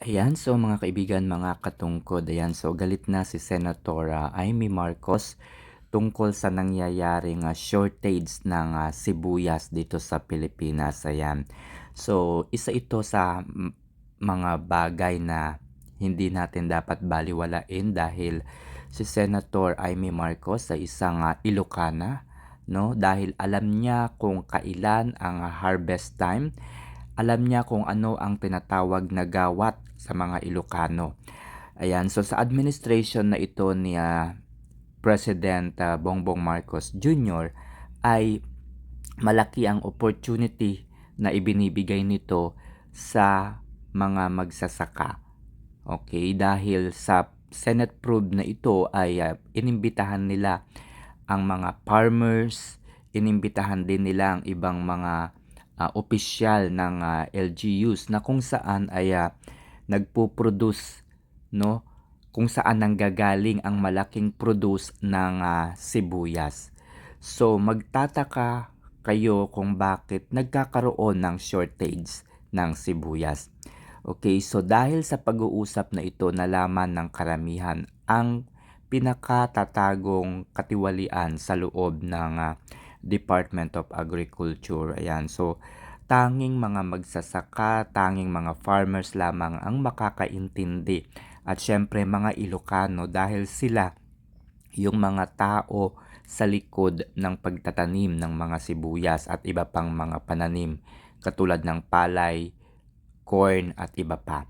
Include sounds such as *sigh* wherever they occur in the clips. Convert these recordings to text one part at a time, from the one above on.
Ayan, so mga kaibigan, mga katungkod, ayan, so galit na si Senator ah, Amy Marcos tungkol sa nangyayaring ah, shortage ng ah, sibuyas dito sa Pilipinas. Ayan. So, isa ito sa mga bagay na hindi natin dapat baliwalain dahil si Senator Amy Marcos ay isang ah, Ilocana, no? Dahil alam niya kung kailan ang harvest time alam niya kung ano ang tinatawag na gawat sa mga Ilocano. Ayan, so sa administration na ito ni ah, President ah, Bongbong Marcos Jr. ay malaki ang opportunity na ibinibigay nito sa mga magsasaka. Okay, dahil sa Senate probe na ito ay ah, inimbitahan nila ang mga farmers, inimbitahan din nila ang ibang mga ah, opisyal ng ah, LGUs na kung saan ay ah, nagpo-produce no kung saan nanggagaling ang malaking produce ng ah, sibuyas. So magtataka kayo kung bakit nagkakaroon ng shortage ng sibuyas. Okay, so dahil sa pag-uusap na ito nalaman ng karamihan ang pinakatatagong katiwalian sa loob ng ah, Department of Agriculture. Ayan, so tanging mga magsasaka, tanging mga farmers lamang ang makakaintindi. At syempre mga Ilocano dahil sila yung mga tao sa likod ng pagtatanim ng mga sibuyas at iba pang mga pananim katulad ng palay, corn at iba pa.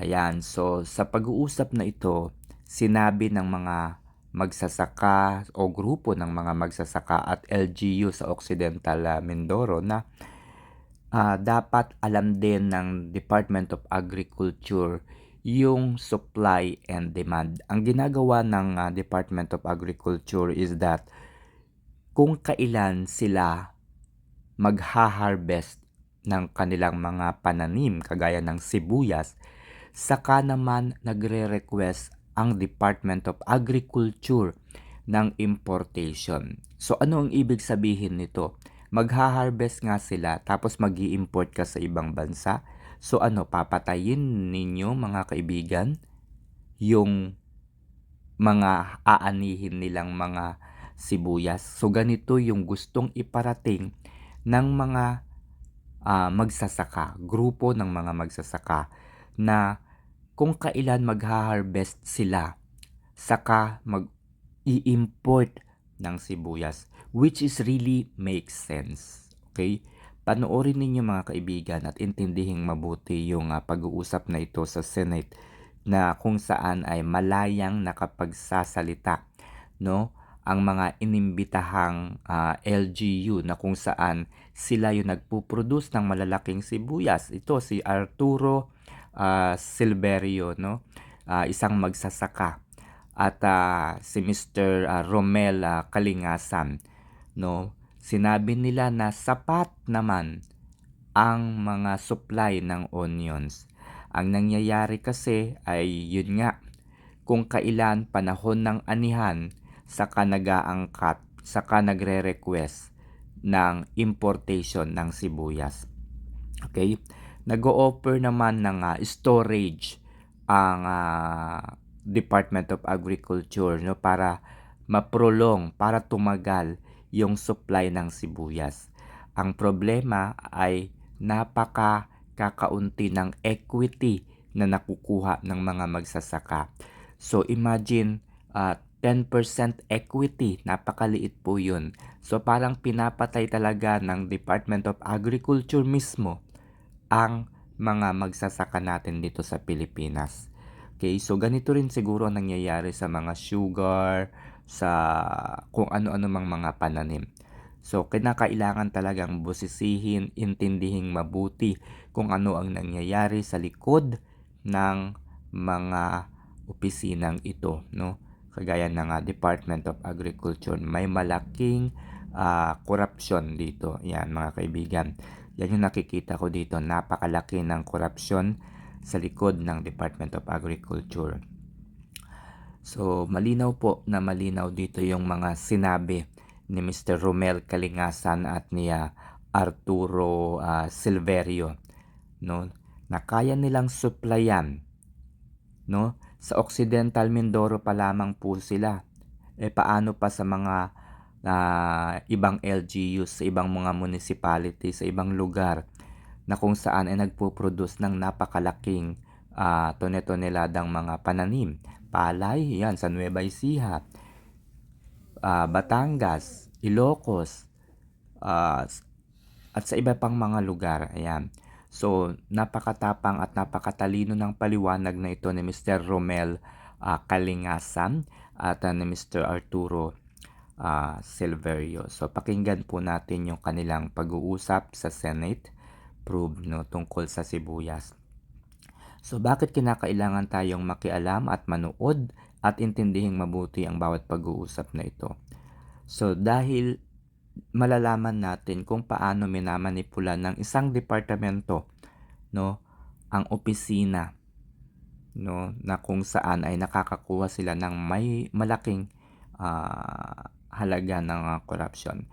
Ayan, so sa pag-uusap na ito, sinabi ng mga magsasaka o grupo ng mga magsasaka at LGU sa Occidental ah, Mindoro na ah, dapat alam din ng Department of Agriculture yung supply and demand. Ang ginagawa ng ah, Department of Agriculture is that kung kailan sila magha-harvest ng kanilang mga pananim kagaya ng sibuyas, saka naman nagre-request ang Department of Agriculture ng importation. So ano ang ibig sabihin nito? Magha-harvest nga sila tapos mag import ka sa ibang bansa. So ano, papatayin ninyo mga kaibigan yung mga aanihin nilang mga sibuyas. So ganito yung gustong iparating ng mga ah, magsasaka, grupo ng mga magsasaka na kung kailan magha-harvest sila, saka mag-i-import ng sibuyas, which is really makes sense. Okay? Panoorin ninyo mga kaibigan at intindihing mabuti yung ah, pag-uusap na ito sa Senate na kung saan ay malayang nakapagsasalita no ang mga inimbitahang ah, LGU na kung saan sila yung nagpuproduce ng malalaking sibuyas. Ito si Arturo ah, Silverio, no? Ah, isang magsasaka. At ah, si Mr. Romel ah, Kalingasan, no? Sinabi nila na sapat naman ang mga supply ng onions. Ang nangyayari kasi ay yun nga, kung kailan panahon ng anihan, saka nag-aangkat, saka nagre-request ng importation ng sibuyas. Okay? Nag-o-offer naman ng ah, storage ang ah, Department of Agriculture no para maprolong para tumagal yung supply ng sibuyas. Ang problema ay napaka kakaunti ng equity na nakukuha ng mga magsasaka. So imagine uh, 10% equity, napakaliit po yun. So parang pinapatay talaga ng Department of Agriculture mismo ang mga magsasaka natin dito sa Pilipinas. Okay, so ganito rin siguro ang nangyayari sa mga sugar, sa kung ano-ano mang mga pananim. So, kinakailangan talagang busisihin, intindihing mabuti kung ano ang nangyayari sa likod ng mga opisinang ito, no? Kagaya ng uh, Department of Agriculture, may malaking uh, korupsyon dito. Yan, mga kaibigan. Yan yung nakikita ko dito, napakalaki ng korupsyon sa likod ng Department of Agriculture. So, malinaw po na malinaw dito yung mga sinabi ni Mr. Romel Kalingasan at ni uh, Arturo uh, Silverio no na kaya nilang supplyan no? Sa Occidental Mindoro pa lamang po sila. Eh paano pa sa mga ah, ibang LGUs, sa ibang mga municipality, sa ibang lugar na kung saan ay nagpo-produce ng napakalaking ah, tone-toneladang mga pananim. Palay, yan, sa Nueva Ecija, ah, Batangas, Ilocos, ah, at sa iba pang mga lugar. Ayan. So, napakatapang at napakatalino ng paliwanag na ito ni Mr. Romel ah, Kalingasan at ah, ni Mr. Arturo ah, Silverio. So, pakinggan po natin yung kanilang pag-uusap sa Senate prove no, tungkol sa sibuyas. So, bakit kinakailangan tayong makialam at manood at intindihing mabuti ang bawat pag-uusap na ito? So, dahil malalaman natin kung paano minamanipula ng isang departamento no ang opisina no na kung saan ay nakakakuha sila ng may malaking ah, halaga ng ah, corruption.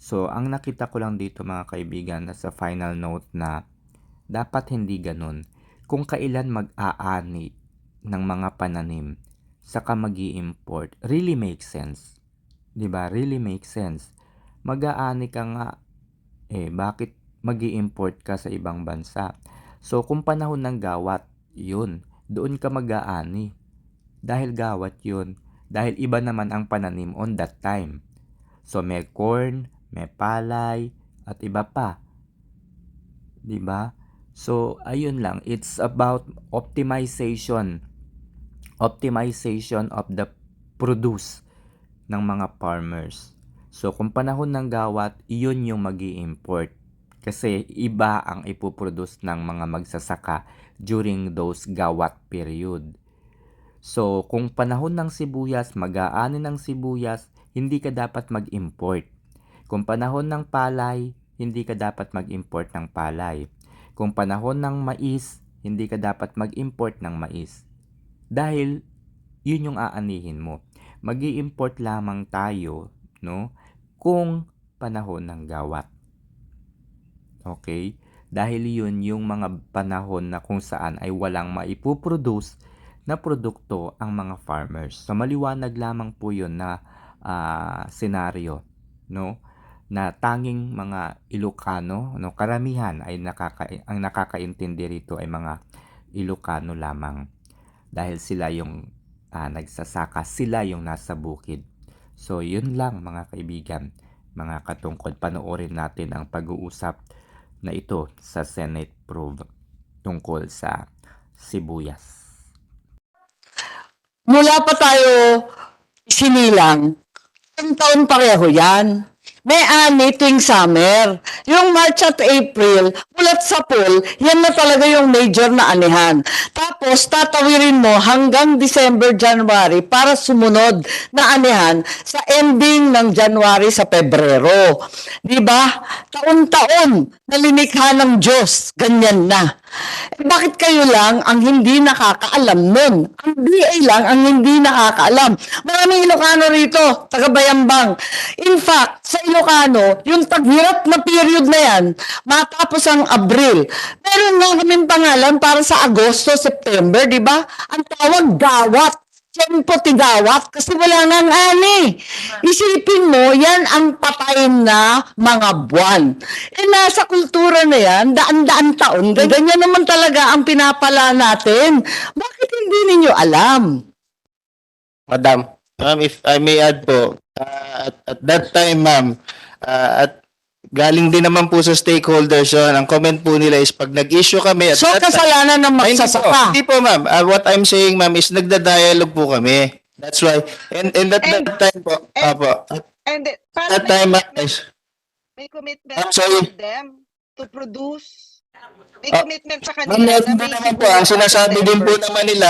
So ang nakita ko lang dito mga kaibigan na sa final note na dapat hindi ganun. Kung kailan mag-aani ng mga pananim saka mag import really makes sense. ba? Really makes sense mag-aani ka nga, eh bakit mag import ka sa ibang bansa? So kung panahon ng gawat, yun, doon ka mag-aani. Dahil gawat yun, dahil iba naman ang pananim on that time. So may corn, may palay, at iba pa. 'Di ba? So ayun lang, it's about optimization. Optimization of the produce ng mga farmers. So kung panahon ng gawat, iyon yung mag import Kasi iba ang ipoproduce ng mga magsasaka during those gawat period. So kung panahon ng sibuyas, mag-aani ng sibuyas, hindi ka dapat mag-import. Kung panahon ng palay, hindi ka dapat mag-import ng palay. Kung panahon ng mais, hindi ka dapat mag-import ng mais. Dahil yun yung aanihin mo. mag import lamang tayo, no? Kung panahon ng gawat. Okay? Dahil yun yung mga panahon na kung saan ay walang maipuproduce na produkto ang mga farmers. So maliwanag lamang po yun na uh, senaryo, no? Na tanging mga Ilocano, no, karamihan ay nakaka ang nakakaintindi rito ay mga Ilocano lamang dahil sila yung uh, nagsasaka, sila yung nasa bukid. So yun lang mga kaibigan, mga katungkol panoorin natin ang pag-uusap na ito sa Senate Prove tungkol sa sibuyas. Mula pa tayo sinilang, ang taon pareho yan. May ani tuwing summer. Yung March at April, mulat sa pool, yan na talaga yung major na anihan. Tapos, tatawirin mo hanggang December, January para sumunod na anihan sa ending ng January sa Pebrero. Di ba? Taon-taon, nalinikha ng Diyos. Ganyan na. Bakit kayo lang ang hindi nakakaalam nun? Ang DA lang ang hindi nakakaalam. Maraming Ilocano rito, taga Bayambang. In fact, sa Ilocano, yung taghirap na period na yan, matapos ang Abril. Meron nga kaming pangalan para sa Agosto, September, di ba? Ang tawag gawat. Tiyempo tigawat kasi wala nang ani. Isipin mo, yan ang patayin na mga buwan. Eh, nasa kultura na yan, daan-daan taon. Ganyan naman talaga ang pinapala natin. Bakit hindi ninyo alam? Madam, ma'am, if I may add po, uh, at, at that time, ma'am, uh, at galing din naman po sa stakeholders yun, ang comment po nila is pag nag-issue kami at So, that time, kasalanan ng Ay, hindi po, magsasaka. hindi po, ma'am. Uh, what I'm saying, ma'am, is nagda-dialogue po kami. That's why, and, and at And- that time po, and- apo, at And it- para that may time, ma'am, commitment, is, may commitment I'm sorry. with them to produce. May Ah, commitment sa ma'am, kanila meron na din naman po, ang sa sinasabi din po naman nila,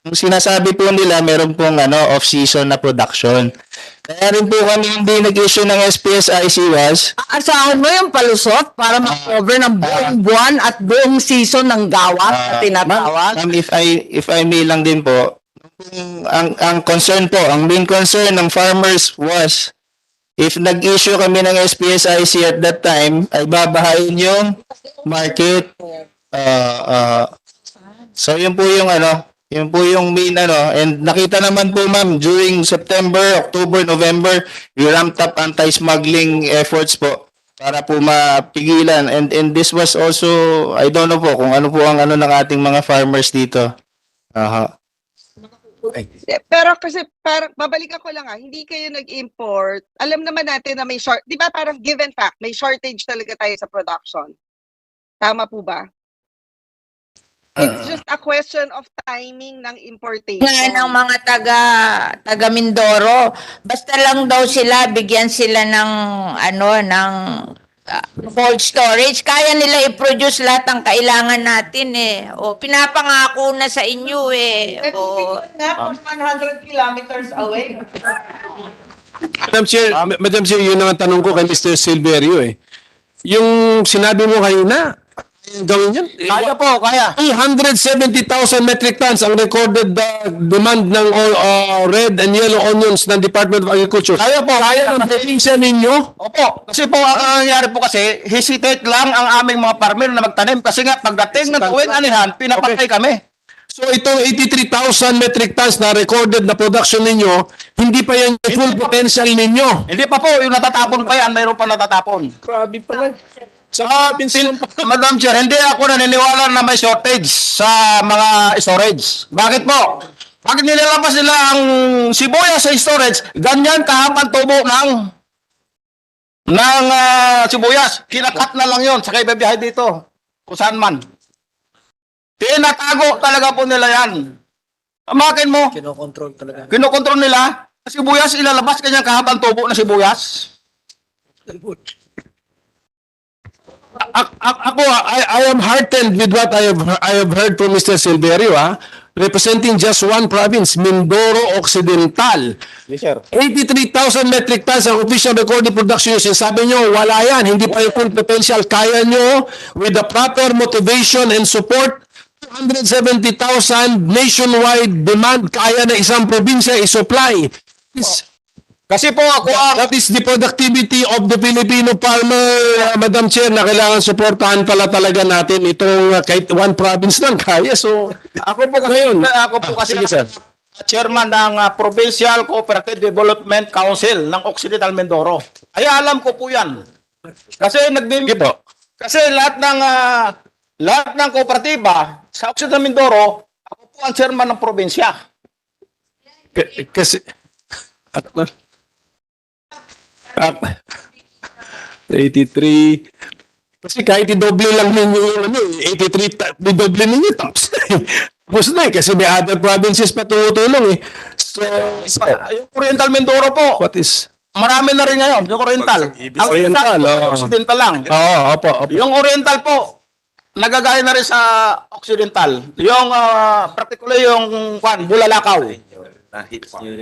ang sinasabi po nila, meron pong ano, off-season na production. Rin po kami hindi nag-issue ng SPSIC was, Asahan mo yung palusot para ma-cover ng buong buwan at buong season ng gawat na Ah, tinatawag. Ma'am, if I if I may lang din po, ang ang concern po, ang main concern ng farmers was if nag-issue kami ng SPSIC at that time, ay babahayin yung market. Ah, ah, so yun po yung ano, yun po yung main ano, and nakita naman po ma'am during September, October, November, we ramped up anti-smuggling efforts po para po mapigilan and and this was also I don't know po kung ano po ang ano ng ating mga farmers dito. Aha. Eh, Pero kasi parang babalik ako lang ah, hindi kayo nag-import. Alam naman natin na may short, 'di ba parang given fact, may shortage talaga tayo sa production. Tama po ba? It's just a question of timing ng importation. nga ng mga taga taga Mindoro. Basta lang daw sila bigyan sila ng ano ng ah, cold storage. Kaya nila i-produce lahat ng kailangan natin eh. O pinapangako na sa inyo eh. O 100 kilometers away. Madam Chair, Ma- Madam Chair, yun ang tanong ko kay Mr. Silverio eh. Yung sinabi mo kanina, kaya gawin yan? Kaya po, kaya. 270,000 metric tons ang recorded uh, demand ng uh, red and yellow onions ng Department of Agriculture. Kaya po, Kaya ng probinsya ninyo? Opo, kasi po ang nangyayari po kasi, hesitate lang ang aming mga farmer na magtanim kasi nga pagdating ng tuwing anihan, pinapatay kami. So itong 83,000 metric tons na recorded na production ninyo, hindi pa yan yung full potential ninyo. Hindi pa po, yung natatapon pa yan, mayroon pa natatapon. Grabe pala. Saka, pinsil, *laughs* Madam Chair, hindi ako naniniwala na may shortage sa mga storage. Bakit po? Pag nilalabas nila ang sibuyas sa storage, ganyan kahabang tubo ng ng ah, sibuyas. Kinakat na lang yon sa bibiyahe dito. Kung saan man. Tinatago talaga po nila yan. Amakin mo. Kinokontrol talaga. Kinokontrol nila. Sibuyas, ilalabas kanyang kahabang tubo na sibuyas. Ako, I, I am heartened with what I have, I have heard from Mr. Silverio, ah, representing just one province, Mindoro Occidental. Yes, sir. 83,000 metric tons ang official recorded production nyo. Sinasabi nyo, wala yan. Hindi pa yung full potential. Kaya nyo, with the proper motivation and support, 270,000 nationwide demand kaya na isang probinsya i-supply. This- Kasi po ako ang That is the productivity of the Filipino farmer, uh, Madam Chair, na kailangan suportahan pala talaga natin itong uh, kahit one province lang *laughs* kaya. So, Ako po kasi, Ngayon. ako po kasi Sige, sir. chairman ng ah, Provincial Cooperative Development Council ng Occidental Mindoro. Ay alam ko po 'yan. Kasi nagbibigay po. Kasi lahat ng ah, lahat ng kooperatiba sa Occidental Mindoro, ako po ang chairman ng probinsya. k- kasi... At, 83... Kasi kahit i-doble lang ninyo yung ano, eh, 83, ta- i-doble ninyo, tapos na eh. *laughs* Tapos na eh, kasi may other provinces pa tumutulong eh. So, Ah, Yung Oriental Mindoro po, what is... marami na rin ngayon, yung Oriental. Ang Oriental, isa, oo. Occidental lang. Oo, opo, opo. Yung Oriental po, nagagaya na rin sa Occidental. Yung ah, particularly yung kwan, Bulalakaw.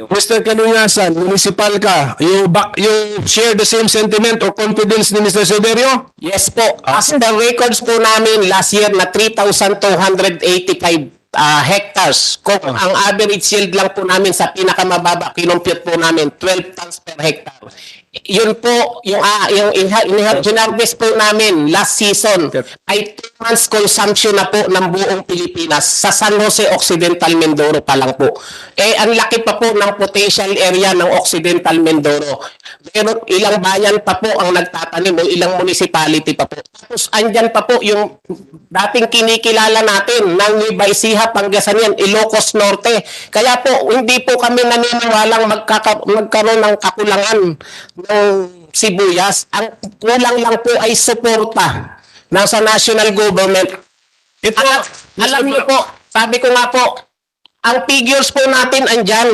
Mr. Kanunyasan, municipal ka, you, back, you share the same sentiment or confidence ni Mr. Severio? Yes po. As the records po namin last year na 3,285 ah, hectares. Kung ang average yield lang po namin sa pinakamababa, kinumpute po namin 12 tons per hectare. Yun po, yung, ah, yung ginarvest po namin last season ay 2 months consumption na po ng buong Pilipinas sa San Jose Occidental Mindoro pa lang po. Eh, ang laki pa po ng potential area ng Occidental Mindoro. Pero ilang bayan pa po ang nagtatanim o ilang municipality pa po. Tapos andyan pa po yung dating kinikilala natin ng Nueva Ecija, Pangasinan, Ilocos Norte. Kaya po, hindi po kami naniniwalang magkaka- magkaroon ng kakulangan ng sibuyas. Ang kulang lang po ay suporta ng sa national government. Ito, Alam, alam niyo po, sabi ko nga po, ang figures po natin andyan.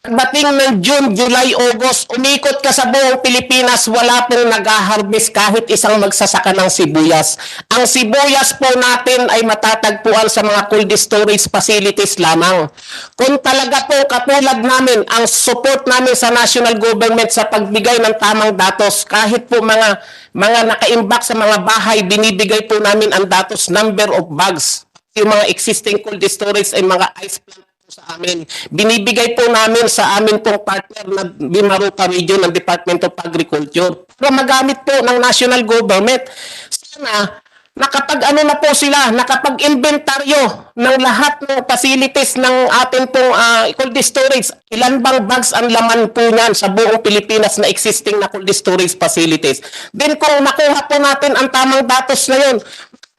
Pagdating ng June, July, August, umikot ka sa buong Pilipinas, wala pong nag-harvest kahit isang magsasaka ng sibuyas. Ang sibuyas po natin ay matatagpuan sa mga cold storage facilities lamang. Kung talaga po katulad namin, ang support namin sa national government sa pagbigay ng tamang datos, kahit po mga mga nakaimbak sa mga bahay, binibigay po namin ang datos number of bags yung mga existing cold storage ay mga ice plant sa amin. Binibigay po namin sa amin pong partner na Bimarupa Region ng Department of Agriculture para magamit po ng national government. Sana nakapag ano na po sila, nakapag-inventaryo ng lahat ng facilities ng ating pong ah, cold storage. Ilan bang bags ang laman po niyan sa buong Pilipinas na existing na cold storage facilities. Then kung nakuha po natin ang tamang datos na yun,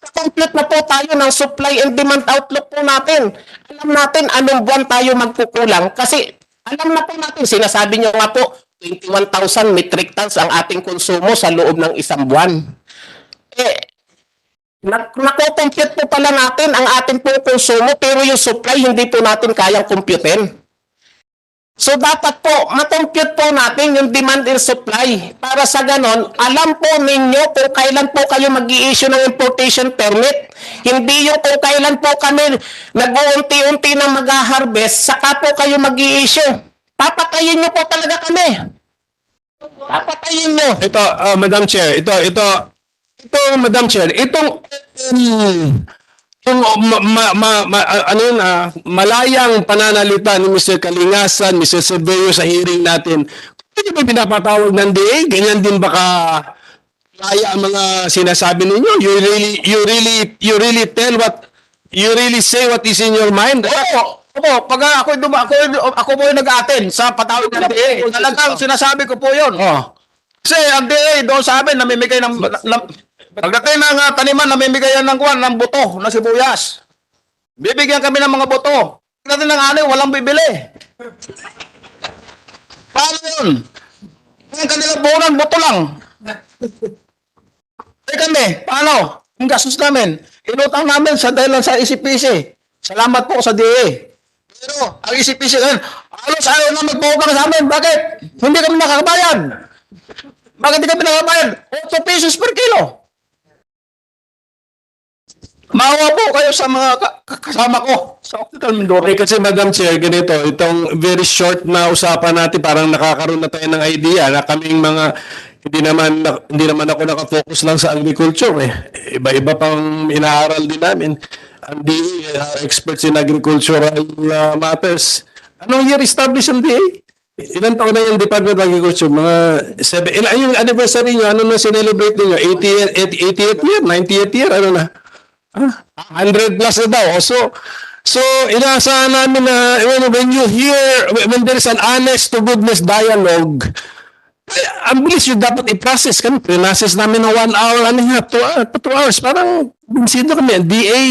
complete na po tayo ng supply and demand outlook po natin. Alam natin anong buwan tayo magkukulang kasi alam na po natin, sinasabi nyo nga po, 21,000 metric tons ang ating konsumo sa loob ng isang buwan. Eh, Nak nakocompute po pala natin ang ating po konsumo pero yung supply hindi po natin kayang computein. So dapat po makompute po natin yung demand and supply. Para sa ganon, alam po ninyo kung kailan po kayo mag issue ng importation permit. Hindi yung kung kailan po kami nag-uunti-unti na mag-harvest, saka po kayo mag issue Papatayin nyo po talaga kami. Papatayin nyo. Ito, ah, Madam Chair, ito, ito, ito, Madam Chair, itong, um, itong ma, ma, ma- ma- ah, ano yun, ah, malayang pananalita ni Mr. Kalingasan, Mr. Severino sa hearing natin, hindi ba pinapatawag ng DA? Ganyan din baka kaya ang mga sinasabi ninyo? You really, you really, you really tell what, you really say what is in your mind? Opo, opo, pag ako duma, ako, ako po yung nag-attend sa patawag ng DA. Talagang sinasabi ko po yun. Oh. Kasi ang DA doon sa amin, namimigay ng, na, pagdating ng uh, taniman, namimigay yan ng kuwan, ng buto, ng sibuyas. Bibigyan kami ng mga buto. Pagdating ng ani, walang bibili. Paano yun? Ang kanilang buunan, buto lang. Eh kami, paano? Ang gastos namin, inutang namin sa dahil sa ECPC. Salamat po sa DA. Pero ang ECPC ngayon, halos ayaw na magpaupang sa amin. Bakit? Hindi kami nakakabayad. Bakit hindi kami nakakabayad? 8 pesos per kilo. Maawa po kayo sa mga ka- ka- kasama ko sa Occidental Mindoro. Okay, kasi Madam Chair, ganito, itong very short na usapan natin, parang nakakaroon na tayo ng idea na kaming mga, hindi naman, na- hindi naman ako nakafocus lang sa agriculture eh. Iba-iba pang inaaral din namin. Ang DA, uh, experts in agricultural uh, matters. Anong year established ang DA? Ilan taon na yung Department of Agriculture? Mga seven, ilan yung anniversary nyo? Ano na sinelebrate ninyo? 80th, 88th year? 90th year? Ano na? Ah, 100 plus na daw. So, so inaasahan namin na when, when you hear, when there is an honest to goodness dialogue, ang bilis yung dapat i-process. Kami, pre-process namin ng one hour and a half, two, uh, two hours. Parang, binsito kami, DA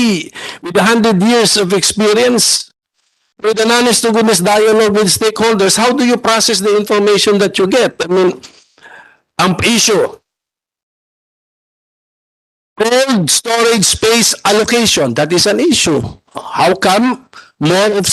with 100 years of experience, with an honest to goodness dialogue with stakeholders, how do you process the information that you get? I mean, ang issue, cold storage space allocation. That is an issue. How come more of